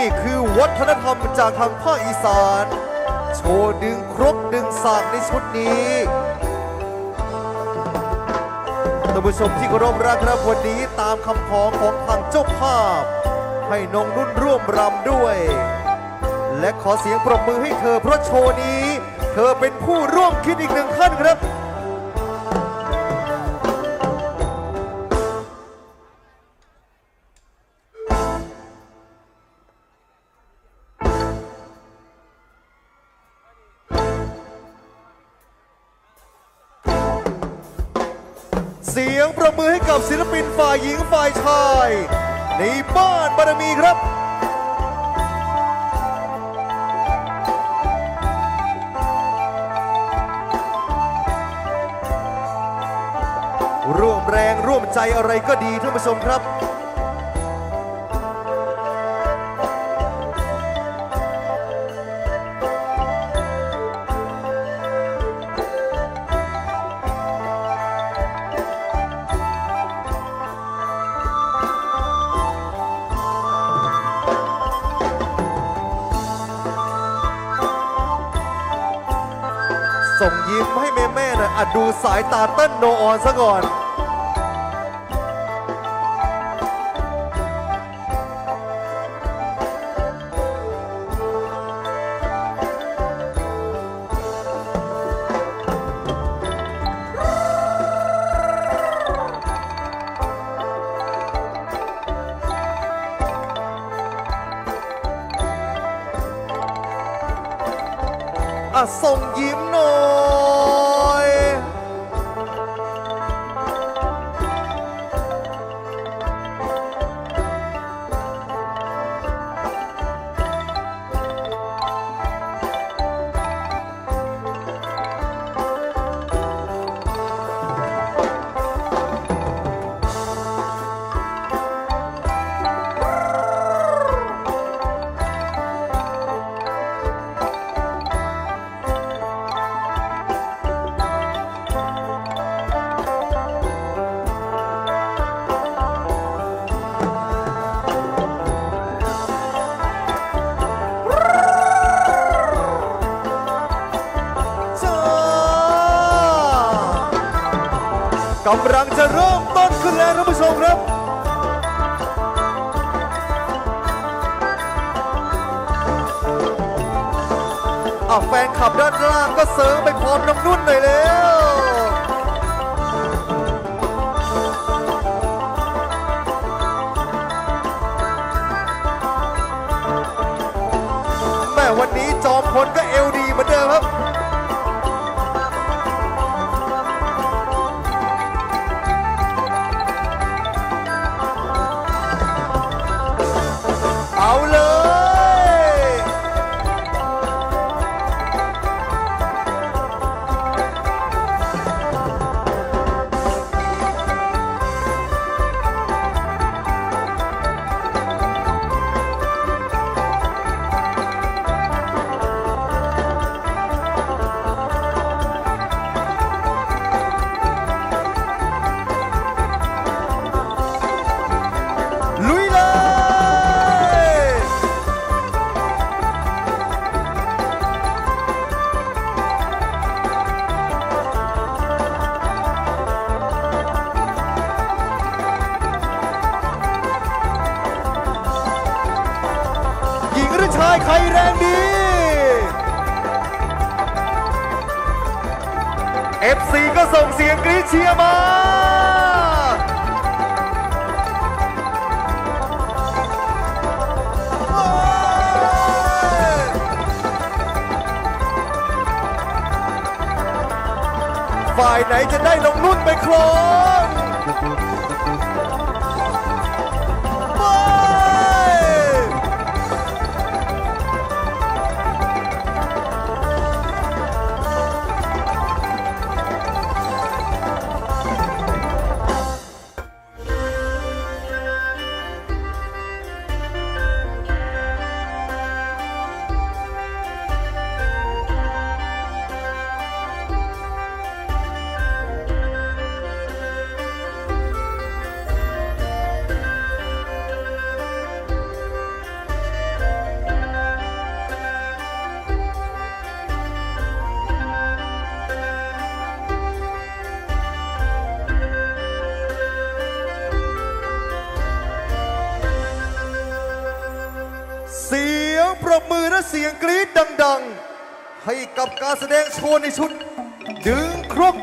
นี่คือวัฒนธรรมจากทางภาคอีสาน โชว์ดึงครกดึงสากในชุดนี้ท่านผู้ชมที่เคารพรักครับวันนี้ตามคำขอของทางเจ้าภาพ ให้น้องนุ่นร่วมรำด้วย และขอเสียงปรบมือให้เธอเพราะโชว์นี้ เธอเป็นผู้ร่วมคิดอีกหนึ่งขั้นครับ เสียงประมือให้กับศิลปินฝ่ายหญิงฝ่ายชาย ในบ้านบารมีครับร่วมแรงร่วมใจอะไรก็ดีท่านผู้ชมครับ ส่งยิ้มให้แม่แม่ๆหน่อยอะดูสายตาเต้นโนออนซะก่อน อะส่ง กำลังจะเริ่มต้นขึ้นแล้วท่านผู้ชมครับ อะแฟนขับด้านล่างก็เสริมไปพร้อมน้องนุ่นหน่อยแล้วแม่วันนี้จอมพลก็เอลดีเหมือนเดิมครับ ญิงหรือชายใครแรงดี FC ก็ส่งเสียงกรี๊ดเชียร์มาฝ่ายไหนจะได้น้องนุ่นไปครอง เสียงปรบมือและเสียงกรี๊ดดัง ๆ ให้กับการแสดงโชว์ในชุด ดึงครก